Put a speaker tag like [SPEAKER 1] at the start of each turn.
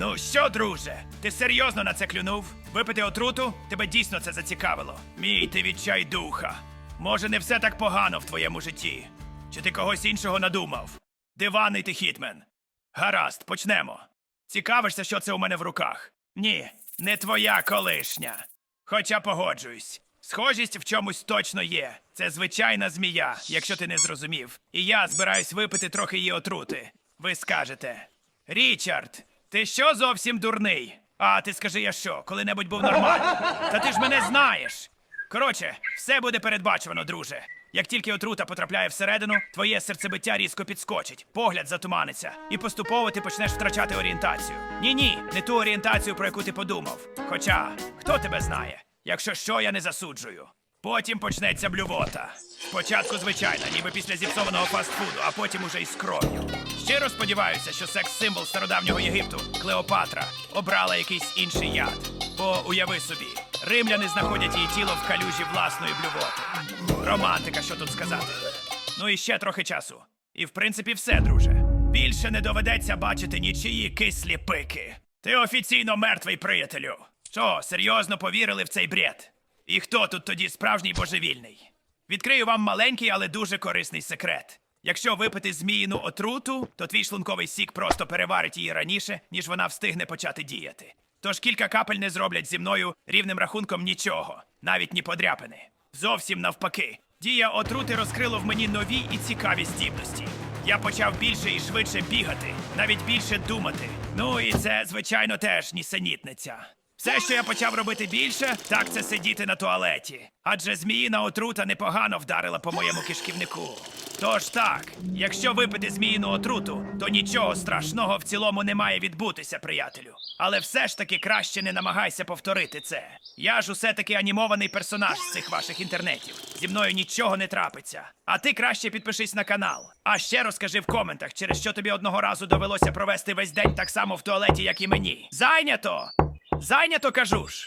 [SPEAKER 1] Ну що, друже, ти серйозно на це клюнув? Випити отруту? Тебе дійсно це зацікавило. Мій ти відчай духа. Може, не все так погано в твоєму житті. Чи ти когось іншого надумав? Диваний ти хітмен. Гаразд, почнемо. Цікавишся, що це у мене в руках? Ні, не твоя колишня. Хоча погоджуюсь. Схожість в чомусь точно є. Це звичайна змія, якщо ти не зрозумів. І я збираюсь випити трохи її отрути. Ви скажете. Річард, ти що зовсім дурний? А ти скажи я що, коли-небудь був нормальний? Та ти ж мене знаєш. Коротше, все буде передбачувано, друже. Як тільки отрута потрапляє всередину, твоє серцебиття різко підскочить, погляд затуманиться, і поступово ти почнеш втрачати орієнтацію. Ні, ні, не ту орієнтацію, про яку ти подумав. Хоча, хто тебе знає? Якщо що, я не засуджую. Потім почнеться блювота. Спочатку звичайна, ніби після зіпсованого фастфуду, а потім уже із кров'ю. Щиро сподіваюся, що секс-символ стародавнього Єгипту Клеопатра обрала якийсь інший яд. Бо уяви собі, римляни знаходять її тіло в калюжі власної блювоти. Романтика, що тут сказати. Ну і ще трохи часу. І в принципі все, друже. Більше не доведеться бачити нічиї кислі пики. Ти офіційно мертвий приятелю. Що, серйозно повірили в цей бред? І хто тут тоді справжній божевільний? Відкрию вам маленький, але дуже корисний секрет. Якщо випити зміїну отруту, то твій шлунковий сік просто переварить її раніше, ніж вона встигне почати діяти. Тож кілька капель не зроблять зі мною рівним рахунком нічого, навіть ні подряпини. Зовсім навпаки. Дія отрути розкрило в мені нові і цікаві здібності. Я почав більше і швидше бігати, навіть більше думати. Ну і це, звичайно, теж нісенітниця. Все, що я почав робити більше, так це сидіти на туалеті. Адже зміїна отрута непогано вдарила по моєму кишківнику. Тож так, якщо випити зміїну отруту, то нічого страшного в цілому не має відбутися, приятелю. Але все ж таки краще не намагайся повторити це. Я ж усе таки анімований персонаж з цих ваших інтернетів. Зі мною нічого не трапиться. А ти краще підпишись на канал. А ще розкажи в коментах, через що тобі одного разу довелося провести весь день так само в туалеті, як і мені. Зайнято! Зайнято кажу ж.